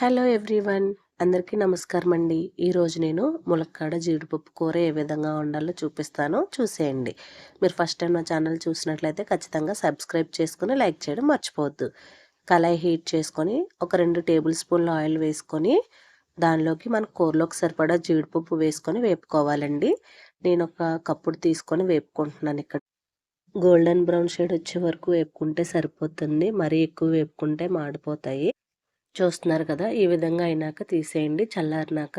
Hello everyone అందరికీ నమస్కారం అండి. ఈరోజు నేను ములక్కాడ జీడిపప్పు కూర ఏ విధంగా వండాలో చూపిస్తానో. చూసేయండి. మీరు ఫస్ట్ టైం నా ఛానల్ చూసినట్లయితే ఖచ్చితంగా సబ్స్క్రైబ్ చేసుకుని లైక్ చేయడం మర్చిపోవద్దు. కళాయి హీట్ చేసుకొని ఒక రెండు టేబుల్ స్పూన్ల ఆయిల్ వేసుకొని దానిలోకి మన కూరలోకి సరిపడా జీడిపప్పు వేసుకొని వేపుకోవాలండి. నేను ఒక కప్పుడు తీసుకొని వేపుకుంటున్నాను ఇక్కడ. గోల్డెన్ బ్రౌన్ షేడ్ వచ్చే వరకు వేపుకుంటే సరిపోతుంది. మరీ ఎక్కువ వేపుకుంటే మాడిపోతాయి. చూస్తున్నారు కదా ఈ విధంగా అయినాక తీసేయండి. చల్లారినాక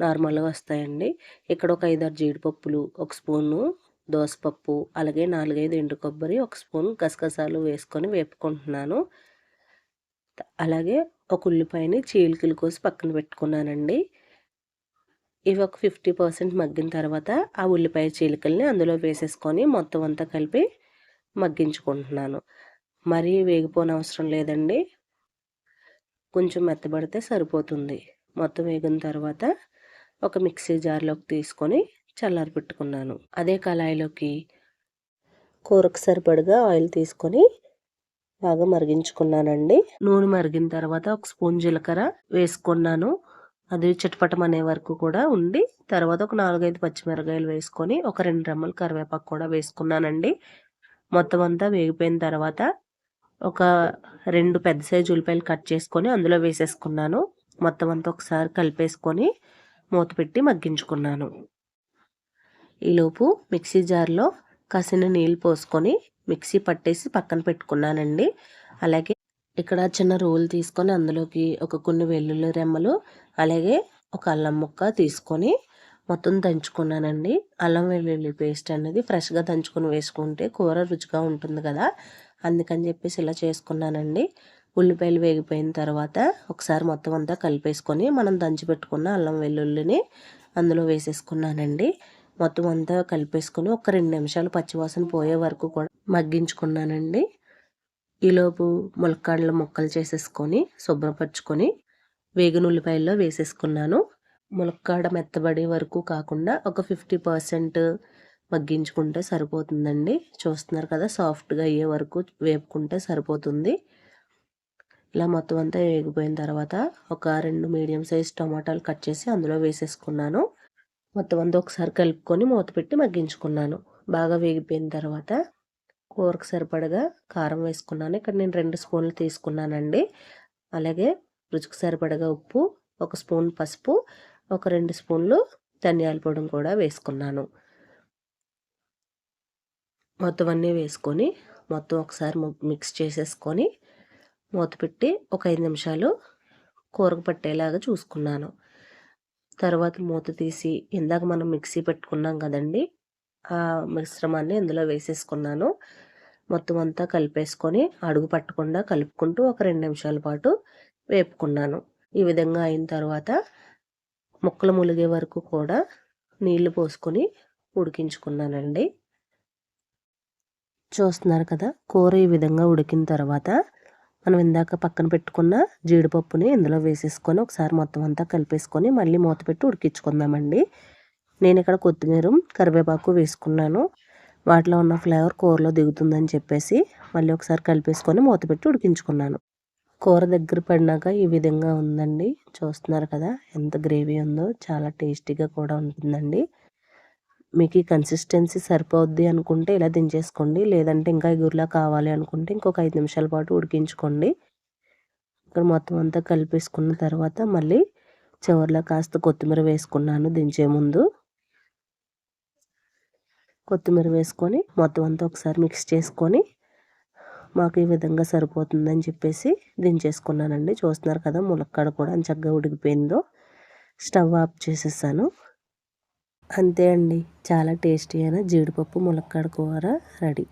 నార్మల్గా వస్తాయండి. ఇక్కడ ఒక ఐదారు జీడిపప్పులు ఒక స్పూను దోసపప్పు అలాగే నాలుగైదు ఎండు కొబ్బరి ఒక స్పూన్ గసగసాలు వేసుకొని వేపుకుంటున్నాను. అలాగే ఒక ఉల్లిపాయని చీలికలు కోసి పక్కన పెట్టుకున్నానండి. ఇవి ఒక ఫిఫ్టీ పర్సెంట్ మగ్గిన తర్వాత ఆ ఉల్లిపాయ చీలికల్ని అందులో వేసేసుకొని మొత్తం అంతా కలిపి మగ్గించుకుంటున్నాను. మరీ వేగిపోనవసరం లేదండి. కొంచెం మెత్తబడితే సరిపోతుంది. మొత్తం వేగిన తర్వాత ఒక మిక్సీ జార్లోకి తీసుకొని చల్లారి పెట్టుకున్నాను. అదే కళాయిలోకి కూరకు సరిపడగా ఆయిల్ తీసుకొని బాగా మరిగించుకున్నానండి. నూనె మరిగిన తర్వాత ఒక స్పూన్ జీలకర్ర వేసుకున్నాను. అది చిటపటం అనే వరకు కూడా ఉండి తర్వాత ఒక నాలుగైదు పచ్చిమిరకాయలు వేసుకొని ఒక రెండు రెమ్మలు కరివేపాకు కూడా వేసుకున్నానండి. మొత్తం అంతా వేగిపోయిన తర్వాత ఒక రెండు పెద్ద సైజు ఉల్లిపాయలు కట్ చేసుకొని అందులో వేసేసుకున్నాను. మొత్తం అంతా ఒకసారి కలిపేసుకొని మూత పెట్టి మగ్గించుకున్నాను. ఈలోపు మిక్సీ జార్లో కసిన నీళ్ళు పోసుకొని మిక్సీ పట్టేసి పక్కన పెట్టుకున్నానండి. అలాగే ఇక్కడ చిన్న రోల్ తీసుకొని అందులోకి ఒక కొన్ని వెల్లుల్లి రెమ్మలు అలాగే ఒక అల్లం ముక్క తీసుకొని మొత్తం దంచుకున్నానండి. అల్లం వెల్లుల్లి పేస్ట్ అనేది ఫ్రెష్గా దంచుకొని వేసుకుంటే కూర రుచిగా ఉంటుంది కదా. అందుకని చెప్పేసి ఇలా చేసుకున్నానండి. ఉల్లిపాయలు వేగిపోయిన తర్వాత ఒకసారి మొత్తం అంతా కలిపేసుకొని మనం దంచి పెట్టుకున్న అల్లం వెల్లుల్లిని అందులో వేసేసుకున్నానండి. మొత్తం అంతా కలిపేసుకొని ఒక రెండు నిమిషాలు పచ్చివాసన పోయే వరకు కూడా మగ్గించుకున్నానండి. ఈలోపు ములక్కాడల ముక్కలు చేసేసుకొని శుభ్రపరచుకొని వేగిన ఉల్లిపాయల్లో వేసేసుకున్నాను. ములక్కాడ మెత్తబడే వరకు కాకుండా ఒక ఫిఫ్టీ పర్సెంట్ మగ్గించుకుంటే సరిపోతుందండి. చూస్తున్నారు కదా సాఫ్ట్గా అయ్యే వరకు వేపుకుంటే సరిపోతుంది. ఇలా మొత్తం అంతా వేగిపోయిన తర్వాత ఒక రెండు మీడియం సైజ్ టమాటాలు కట్ చేసి అందులో వేసేసుకున్నాను. మొత్తం అంతా ఒకసారి కలుపుకొని మూత పెట్టి మగ్గించుకున్నాను. బాగా వేగిపోయిన తర్వాత కూరకు సరిపడగా కారం వేసుకున్నాను. ఇక్కడ నేను రెండు స్పూన్లు తీసుకున్నానండి. అలాగే రుచికి సరిపడగా ఉప్పు ఒక స్పూన్ పసుపు ఒక రెండు స్పూన్లు ధనియాల పొడి కూడా వేసుకున్నాను. మొత్తం అన్నీ వేసుకొని మొత్తం ఒకసారి మిక్స్ చేసేసుకొని మూత పెట్టి ఒక ఐదు నిమిషాలు కూరకు పట్టేలాగా చూసుకున్నాను. తర్వాత మూత తీసి ఇందాక మనం మిక్సీ పెట్టుకున్నాం కదండి ఆ మిశ్రమాన్ని ఇందులో వేసేసుకున్నాను. మొత్తం అంతా కలిపేసుకొని అడుగు పట్టకుండా కలుపుకుంటూ ఒక రెండు నిమిషాల పాటు వేపుకున్నాను. ఈ విధంగా అయిన తర్వాత ముక్కలు ములిగే వరకు కూడా నీళ్ళు పోసుకొని ఉడికించుకున్నానండి. చూస్తున్నారు కదా? కూర ఈ విధంగా ఉడికిన తర్వాత మనం ఇందాక పక్కన పెట్టుకున్న జీడిపప్పుని ఇందులో వేసేసుకొని ఒకసారి మొత్తం అంతా కలిపేసుకొని మళ్ళీ మూత పెట్టి ఉడికించుకుందామండి. నేను ఇక్కడ కొత్తిమీర కరివేపాకు వేసుకున్నాను. వాటిలో ఉన్న ఫ్లేవర్ కూరలో దిగుతుందని చెప్పేసి మళ్ళీ ఒకసారి కలిపేసుకొని మూత పెట్టి ఉడికించుకున్నాను. కూర దగ్గర పడినాక ఈ విధంగా ఉందండి. చూస్తున్నారు కదా? ఎంత గ్రేవీ ఉందో చాలా టేస్టీగా కూడా ఉంటుందండి. మీకు ఈ కన్సిస్టెన్సీ సరిపోద్ది అనుకుంటే ఇలా దించేసుకోండి. లేదంటే ఇంకా ఎగురులా కావాలి అనుకుంటే ఇంకొక ఐదు నిమిషాల పాటు ఉడికించుకోండి. ఇక్కడ మొత్తం అంతా కలిపేసుకున్న తర్వాత మళ్ళీ చివరిలో కాస్త కొత్తిమీర వేసుకున్నాను దించే ముందు. కొత్తిమీర వేసుకొని మొత్తం అంతా ఒకసారి మిక్స్ చేసుకొని మాకు ఈ విధంగా సరిపోతుందని చెప్పేసి దించేసుకున్నానండి. చూస్తున్నారు కదా ములక్కాడ కూడా చక్కగా ఉడికిపోయిందో. స్టవ్ ఆఫ్ చేసేసాను. అంతే అండి. చాలా టేస్టీ అయిన జీడిపప్పు ములక్కాడ కూర రెడీ.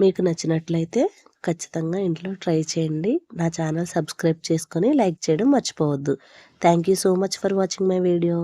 మీకు నచ్చినట్లయితే ఖచ్చితంగా ఇంట్లో ట్రై చేయండి. నా ఛానల్ సబ్స్క్రైబ్ చేసుకొని లైక్ చేయడం మర్చిపోవద్దు. Thank you so much for watching my video.